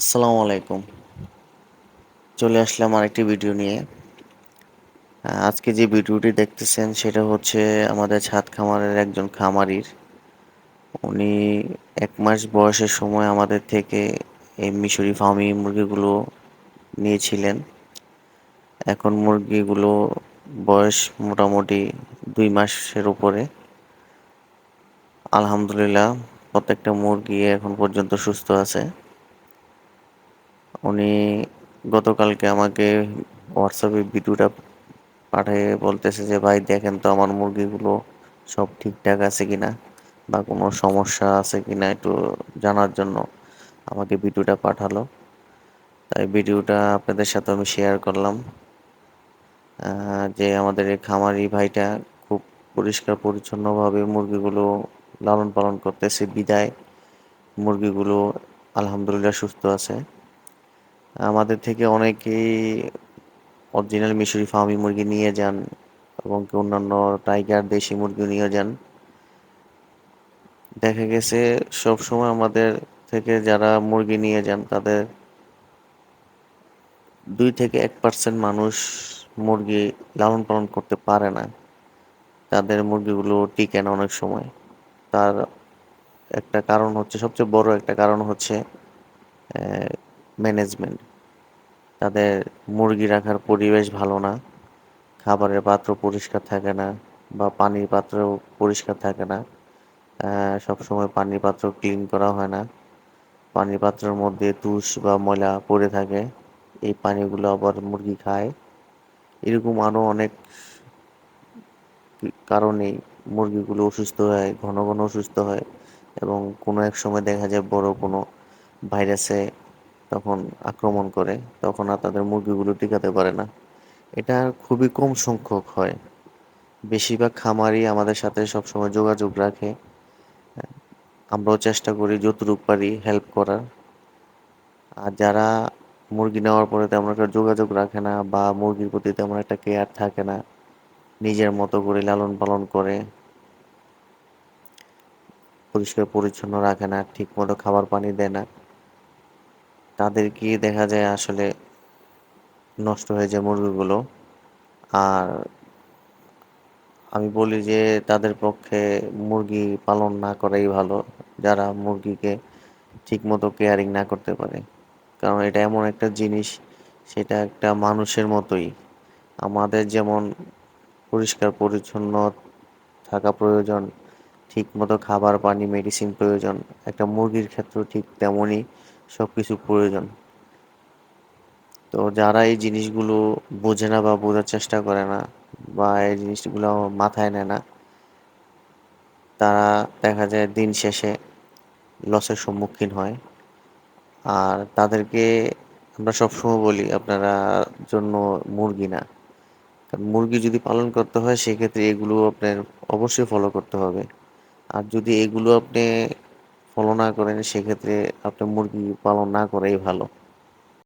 আসসালামু আলাইকুম। চলে আসলাম আরেকটি ভিডিও নিয়ে। আজকে যে ভিডিওটি দেখতেছেন সেটা হচ্ছে আমাদের ছাদ খামারের একজন খামারির। উনি এক মাস বয়সের সময় আমাদের থেকে এই মিশরি ফার্মি মুরগিগুলো নিয়েছিলেন। এখন মুরগিগুলো বয়স মোটামুটি দুই মাসের উপরে। আলহামদুলিল্লাহ, প্রত্যেকটা মুরগি এখন পর্যন্ত সুস্থ আছে। উনি গতকালকে আমাকে হোয়াটসঅ্যাপে ভিডিওটা পাঠিয়ে বলতেছে যে, ভাই, দেখেন তো আমার মুরগিগুলো সব ঠিকঠাক আছে কিনা বা কোনো সমস্যা আছে কিনা একটু জানার জন্য আমাকে ভিডিওটা পাঠালো। তাই ভিডিওটা আপনাদের সাথে আমি শেয়ার করলাম যে আমাদের এই খামারি ভাইটা খুব পরিষ্কার পরিচ্ছন্নভাবে মুরগিগুলো লালন পালন করতেছে, বিদায়। মুরগিগুলো আলহামদুলিল্লাহ সুস্থ আছে। আমাদের থেকে অনেকেই অরিজিনাল মিশরি ফার্মি মুরগি নিয়ে যান এবং কি অন্যান্য টাইগার দেশি মুরগি নিয়ে যান। দেখা গেছে সব সময় আমাদের থেকে যারা মুরগি নিয়ে যান, তাদের দুই থেকে এক পার্সেন্ট মানুষ মুরগি লালন পালন করতে পারে না। তাদের মুরগিগুলো টিকে না অনেক সময়। তার একটা কারণ হচ্ছে, সবচেয়ে বড় একটা কারণ হচ্ছে ম্যানেজমেন্ট তাদের মুরগি রাখার পরিবেশ ভালো না, খাবারের পাত্র পরিষ্কার থাকে না বা পানির পাত্র পরিষ্কার থাকে না সব সময় পানির পাত্র ক্লিন করা হয় না। পানির পাত্রের মধ্যে তুষ বা ময়লা পড়ে থাকে, এই পানিগুলো আবার মুরগি খায়। এরকম আরও অনেক কারণেই মুরগিগুলো অসুস্থ হয়, ঘন ঘন অসুস্থ হয় এবং কোনো এক সময় দেখা যায় বড় কোনো ভাইরাসে তখন আক্রমণ করে, তখন আর তাদের মুরগিগুলো টিকাতে পারে না। এটা খুবই কম সংখ্যক হয়। বেশিরভাগ খামারই আমাদের সাথে সবসময় যোগাযোগ রাখে। আমরাও চেষ্টা করি যতটুকু পারি হেল্প করার। আর যারা মুরগি নেওয়ার পরে তেমন একটা যোগাযোগ রাখে না বা মুরগির প্রতি তেমন একটা কেয়ার থাকে না, নিজের মতো করে লালন পালন করে, পরিষ্কার পরিচ্ছন্ন রাখে না ঠিক মতো খাবার পানি দেয় না। তাদেরকে দেখা যায় আসলে নষ্ট হয়ে যায় মুরগিগুলো। আর আমি বলি যে তাদের পক্ষে মুরগি পালন না করাই ভালো, যারা মুরগিকে ঠিকমতো কেয়ারিং না করতে পারে। কারণ এটা এমন একটা জিনিস, সেটা একটা মানুষের মতোই। আমাদের যেমন পরিষ্কার পরিচ্ছন্ন থাকা প্রয়োজন ঠিকমতো খাবার, পানি মেডিসিন প্রয়োজন। একটা মুরগির ক্ষেত্রেও ঠিক তেমনই সব কিছু প্রয়োজন। তো যারা এই জিনিসগুলো বোঝে না বা বোঝার চেষ্টা করে না বা এই জিনিসগুলো মাথায় নেয় না, তারা দেখা যায় দিন শেষে লসের সম্মুখীন হয়। আর তাদেরকে আমরা সবসময় বলি, আপনারা জন্য মুরগি না। মুরগি যদি পালন করতে হয়, সেক্ষেত্রে এগুলো আপনার অবশ্যই ফলো করতে হবে। আর যদি এগুলো আপনি ফলো না করেন সেক্ষেত্রে আপনি মুরগি পালন না করাই ভালো।